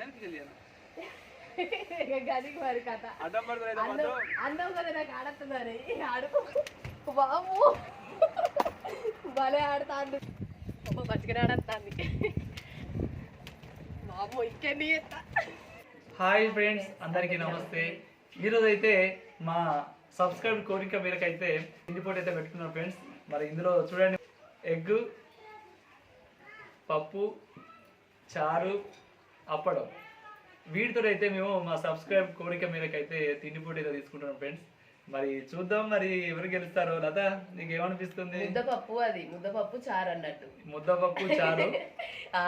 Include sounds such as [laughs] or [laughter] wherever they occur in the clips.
వెనక్కి గదికి మరి కథ. అడ్డం పడుతుంది కదా నాకు ఆడుతున్నారు. ఆడుకో బాబు భలే ఆడుతాండు. అమ్మ ఆడతాంది బాబు ఇంకెన్ని హాయ్ ఫ్రెండ్స్ అందరికీ నమస్తే. ఈరోజు అయితే మా సబ్స్క్రైబ్ కోరిక మేరకు అయితే ఇంటిపోటీ అయితే పెట్టుకున్నాం ఫ్రెండ్స్. మరి ఇందులో చూడండి. ఎగ్ పప్పు చారు అప్పడం. వీటితో అయితే మేము మా సబ్స్క్రైబ్ కోరిక మేరకు అయితే తిండిపోటీ అయితే తీసుకుంటున్నాం ఫ్రెండ్స్ మరి చూద్దాం మరి ఎవరు గెలుస్తారో. లత నీకు ఏమనిపిస్తుంది ముద్దపప్పు అది. ముద్దపప్పు చారు అన్నట్టు. ముద్దపప్పు చారు? [laughs] ఆ,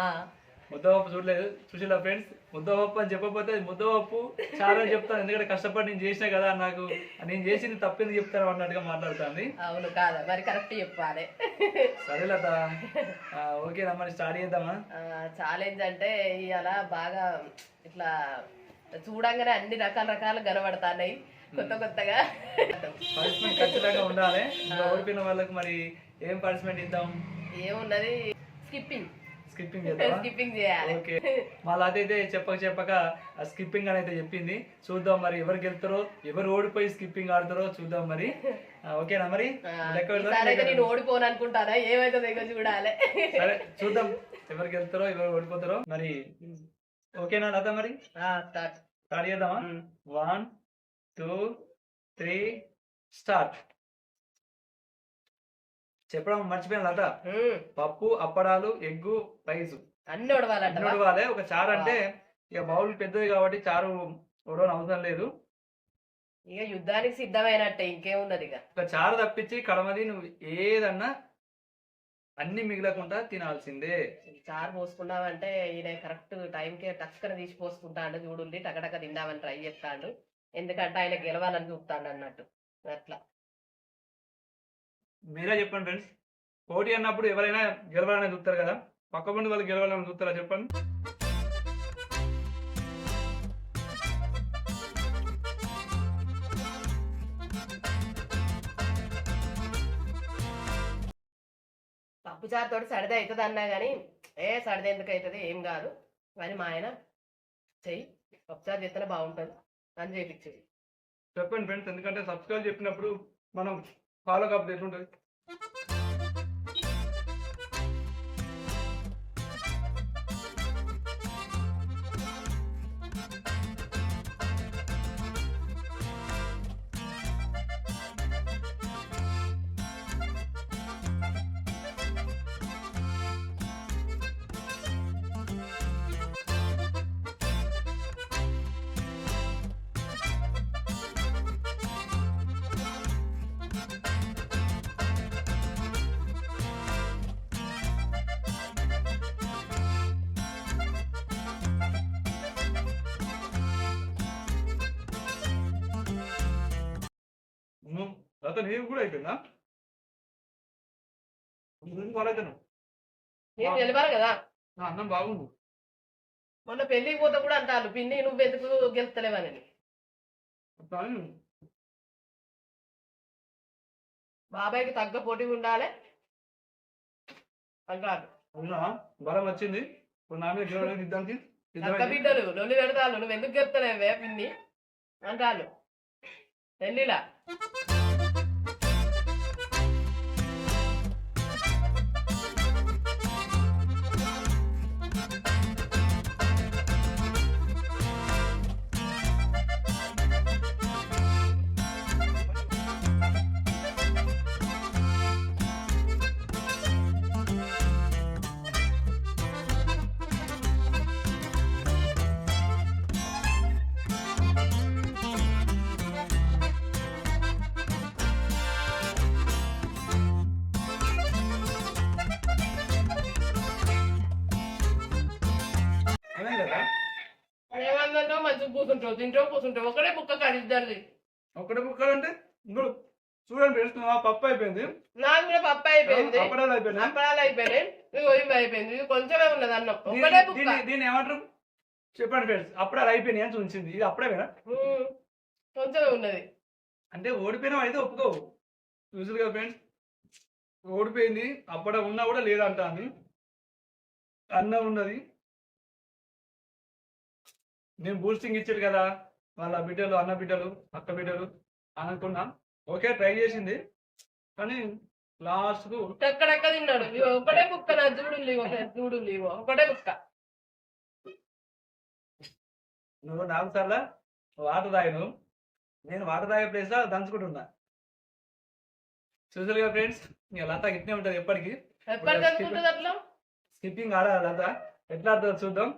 ముద్దపప్పు చూడలేదు. చూసిలా ఫ్రెండ్స్ ముద్దపప్పు అని చెప్పకపోతే ముద్దపప్పు అని చెప్తాను. ఎందుకంటే కష్టపడి నేను చేసిన కదా నాకు. నేను చేసింది తప్పింది చెప్తాను అన్నట్టుగా మాట్లాడుతుంది. అవును కాదా? మరి కరెక్ట్ చెప్పాలి. సరే లత. ఆ, ఓకేనా మరి స్టార్ట్ చేద్దామా? ఛాలెంజ్ అంటే ఇవాళ బాగా ఇట్లా చూడంగానే అన్ని రకాల రకాలు కనబడతాయి కొత్త కొత్తగా. పనిష్మెంట్ ఖచ్చితంగా ఉండాలి. ఓడిపోయిన వాళ్ళకి మరి ఏం పనిష్మెంట్ ఇద్దాం? ఏమున్నది? స్కిప్పింగ్ స్కిప్పింగ్ [laughs] స్కిప్పింగ్ చేయాలి. ఓకే మా లత అయితే చెప్పక చెప్పక స్కిప్పింగ్ అని అయితే చెప్పింది. చూద్దాం మరి ఎవరు గెలుతారో ఎవరు ఓడిపోయి స్కిప్పింగ్ ఆడతారో చూద్దాం మరి. ఓకేనా మరి? నేను ఓడిపోను అనుకుంటానా ఏమైతే దగ్గర చూడాలి. సరే చూద్దాం ఎవరు గెలుతారో ఎవరు ఓడిపోతారో. మరి ఓకేనా లత మరి? స్టార్ట్ చేద్దామా? వన్ టూ త్రీ స్టార్ట్ చెప్పడం మర్చిపోయాను లత. పప్పు అప్పడాలు ఎగ్గు రైస్. అన్ని వాళ్ళే ఒక చారు అంటే ఇక బౌల్ పెద్దది కాబట్టి చారు ఉడవని అవసరం లేదు. ఇక యుద్ధానికి సిద్ధమైనట్టే ఇంకేమున్నది ఇక. ఒక చారు తప్పించి కడమది నువ్వు ఏదన్నా అన్ని మిగలకుండా తినాల్సిందే. చారు పోసుకున్నామంటే ఈయన కరెక్ట్ టైంకి టక్కన తీసి పోసుకుంటాడు చూడుండి టకటక తిందామని ట్రై చేస్తాడు. ఎందుకంటే ఆయన గెలవాలని చూస్తాడు అన్నట్టు. అట్లా. మీరే చెప్పండి ఫ్రెండ్స్. పోటీ అన్నప్పుడు ఎవరైనా గెలవాలని చూస్తారు కదా. పక్క ముందు వాళ్ళు గెలవాలని చూస్తారా చెప్పండి. పప్పు చారుతోటి సడిదే అవుతుంది అన్నా కానీ ఏ సడిదే ఎందుకు అవుతుంది ఏం కాదు. కానీ మా ఆయన చెయ్యి చారు చేస్తేనే బాగుంటుంది. అని చేపించేది చెప్పండి ఫ్రెండ్స్ ఎందుకంటే సబ్స్క్రైబ్ చెప్పినప్పుడు మనం ఫాలో కాకపోతే ఎట్లుంటుంది అతను నీవు కూడా అయిపోయిందా నేను కదా. నా అన్నం బాగుంది. మొన్న పెళ్ళికి పోతే కూడా అంటారు పిన్ని నువ్వు ఎందుకు గెలుస్తలేవని బాబాయ్కి తగ్గ పోటీ ఉండాలి అంటారు అవునా? బలం వచ్చింది. ఇప్పుడు నా మీద గెలవడానికి ఇద్దానికి తగ్గ సిద్ధమైంది. బిడ్డలు లొల్లి పెడతాను నువ్వు ఎందుకు గెలుస్తలేవే పిన్ని? అంటాను పెళ్ళిలా. కూర్చుంటావు తింటావు కూర్చుంటావు. ఒకటే బుక్క కడిద్దరిది ఒకటే ముక్కలంటే ఇంకో చూడండి ఫ్రెండ్స్ నా పప్పు అయిపోయింది. నాకు కూడా పప్పు అయిపోయింది. అప్పడాలు అయిపోయినాయి. అప్పడాలు అయిపోయినాయి. ఇవి అయిపోయింది. ఇది కొంచెమే ఉన్నది అన్నం. ఒకటే బుక్క. దీన్ని ఏమంటారు? చెప్పండి ఫ్రెండ్స్ అప్పుడాలు అయిపోయినాయి అని చూసింది ఇది అప్పుడేనా ఉమ్, కొంచెమే ఉన్నది. అంటే ఓడిపోయినా అయితే ఒప్పుకోవు చూసారు కదా ఫ్రెండ్స్ ఓడిపోయింది. అప్పుడ ఉన్నా కూడా లేదంట అని అన్నం ఉన్నది. నేను బూస్టింగ్ ఇచ్చాడు కదా వాళ్ళ బిడ్డలు అన్న బిడ్డలు అక్క బిడ్డలు అని అనుకున్నా. ఓకే ట్రై చేసింది. కానీ లాస్ట్కు ఎక్కడెక్కడ తిన్నాడు. ఇగో ఒకటే బుక్క నా చూడు లేవు చూడు లేవు ఒకటే బుక్క నువ్వు నాలుగు సార్లు వాటర్ తాగాను నేను వాటర్ తాగే ప్లేస్లో దంచుకుంటున్నా. చూసారుగా ఫ్రెండ్స్ ఇక లత ఇట్నే ఉంటుంది ఎప్పటికీ. స్కిప్పింగ్ ఆడాలి లత. ఎట్లా ఆడుతుందో చూద్దాం.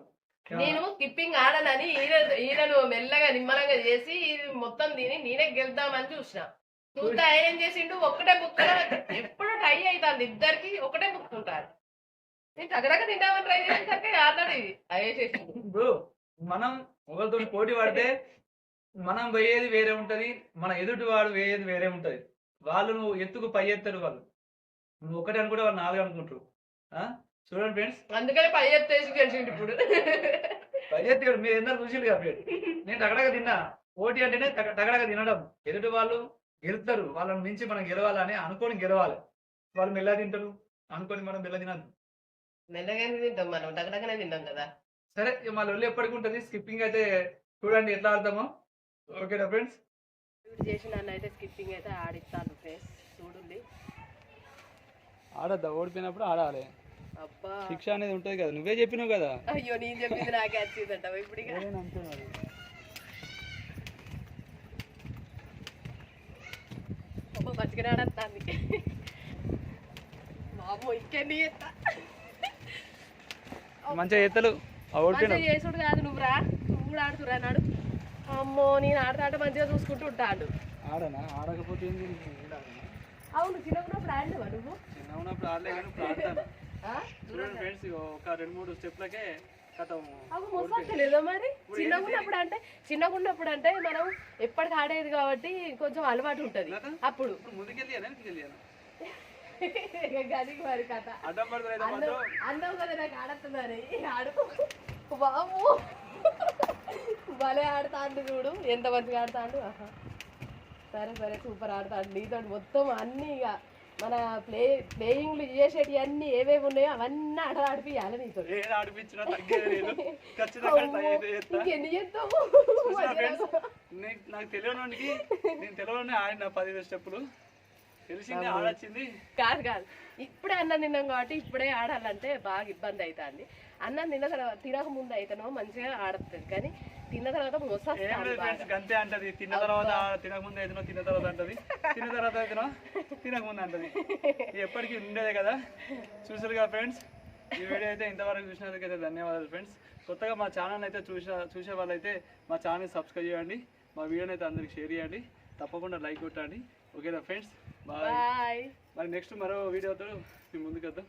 నేను స్కిప్పింగ్ ఆడనని ఈయన ఈయనను మెల్లగా నిమ్మలంగా చేసి ఇది మొత్తం తిని నేనే గెలుద్దామని చూసిన. చూస్తే ఆయన ఏం చేసిండు? ఒకటే బుక్క ఎప్పుడు ట్రై అవుతుంది ఇద్దరికి ఒకటే బుక్ ఉంటారు నేను టగడగ తింటామని ట్రై చేసేసరికి ఆల్రెడీ అయ్యే చేసిండు? ఇప్పుడు మనం ఒకరితో పోటీ పడితే మనం పోయేది వేరే ఉంటది మన ఎదుటి వాడు వేయేది వేరే ఉంటది. వాళ్ళు నువ్వు ఎత్తుకు పై ఎత్తారు వాళ్ళు. నువ్వు ఒకటి అనుకుంటే వాళ్ళు నాలుగు అనుకుంటారు. ఆ? చూడండి ఫ్రెండ్స్. అందుకని పై ఎత్తేసి గెలిచిండు ఇప్పుడు. పై ఎత్తి మీరు ఎందరు చూసిరు కదా ఫ్రెండ్ నేను టగడగా తిన్నా పోటీ అంటేనే టగడగా తినడం. ఎదుటి వాళ్ళు గెలుస్తారు వాళ్ళని మించి మనం గెలవాలని అనుకొని గెలవాలి. వాళ్ళు మెల్ల తింటారు అనుకొని మనం మెల్ల తినద్దు. మెల్లగానే తింటాం మనం? టగడగనే తింటాం కదా. సరే ఇక మా లొల్లి ఎప్పటికి ఉంటుంది? స్కిప్పింగ్ అయితే చూడండి ఎట్లా ఆడతామో. ఓకేనా ఫ్రెండ్స్? చేసిన నన్ను అయితే స్కిప్పింగ్ అయితే ఆడిస్తాను ఫ్రెండ్స్. చూడండి. ఆడద్దా? ఓడిపోయినప్పుడు ఆడాలి. శిక్ష అనేది ఉంటుంది కదా నువ్వే చెప్పినావు కదా. అయ్యో నేను చెప్పింది నాకే వచ్చిందంట ఇప్పుడు మంచిగా ఆడతాంది బాబు ఇంకెన్ని చేస్తా? మంచిగా ఎత్తలు మంచిగా చేసుడు కాదు నువ్వు రా నువ్వు కూడా ఆడుతురా నాడు అమ్మో నేను ఆడతా అంటే మంచిగా చూసుకుంటూ ఉంటాడు ఆడనా? ఆడకపోతే అవును చిన్నప్పుడు ఆడినవా నువ్వు? చిన్న ఉన్నప్పుడు ఆడలే కానీ ఇప్పుడు ఆడతాను. ఆ? చూడండి ఫ్రెండ్స్ ఒక రెండు మూడు స్టెప్లకే మరి? చిన్నగా ఉన్నప్పుడు అంటే చిన్నగా ఉన్నప్పుడు అంటే మనం ఎప్పటికి ఆడేది కాబట్టి కొంచెం అలవాటు ఉంటది. అప్పుడు. గదికి మరి కథ. అందం కదా నాకు ఆడుతుందని ఆడు. బాబు భలే ఆడతాండు చూడు. ఎంత మంచిగా ఆడతాండు. సరే సరే సూపర్ ఆడతాడు. నీతో మొత్తం అన్ని ఇక మన ప్లే ప్లేయింగ్లు చేసేటివి అన్ని ఏవేవి ఉన్నాయో అవన్నీ ఆట ఆడిపియాలి నీతో. ఇంకెన్ని చేస్తావు? నీకు నాకు తెలియనోనికి నేను తెలియని ఆడిన పదిహేను స్టెప్పులు. తెలిసింది ఆడొచ్చింది. కాదు కాదు. ఇప్పుడే అన్నం తిన్నాం కాబట్టి ఇప్పుడే ఆడాలంటే బాగా ఇబ్బంది అవుతుంది అన్నం తిన్న తర్వాత తినక ముందు అయితేనో మంచిగా ఆడుతుంది. కానీ తిన్న తర్వాత అంటది. తిన్న తర్వాత తినక ముందు అయితేనో తిన్న తర్వాత అంటది. తిన్న తర్వాత అయితేనో తినక ముందు అంటది. ఎప్పటికీ ఉండేదే కదా. చూసారు కదా ఫ్రెండ్స్ ఈ వీడియో అయితే ఇంతవరకు చూసినందుకైతే ధన్యవాదాలు ఫ్రెండ్స్ కొత్తగా మా ఛానల్ అయితే చూసే చూసే వాళ్ళైతే మా ఛానల్ సబ్స్క్రైబ్ చేయండి. మా వీడియోని అయితే అందరికి షేర్ చేయండి. తప్పకుండా లైక్ కొట్టండి. ఓకేనా ఫ్రెండ్స్ బాయ్ మరి నెక్స్ట్ మరో వీడియోతో మీ ముందుకు వద్దాం.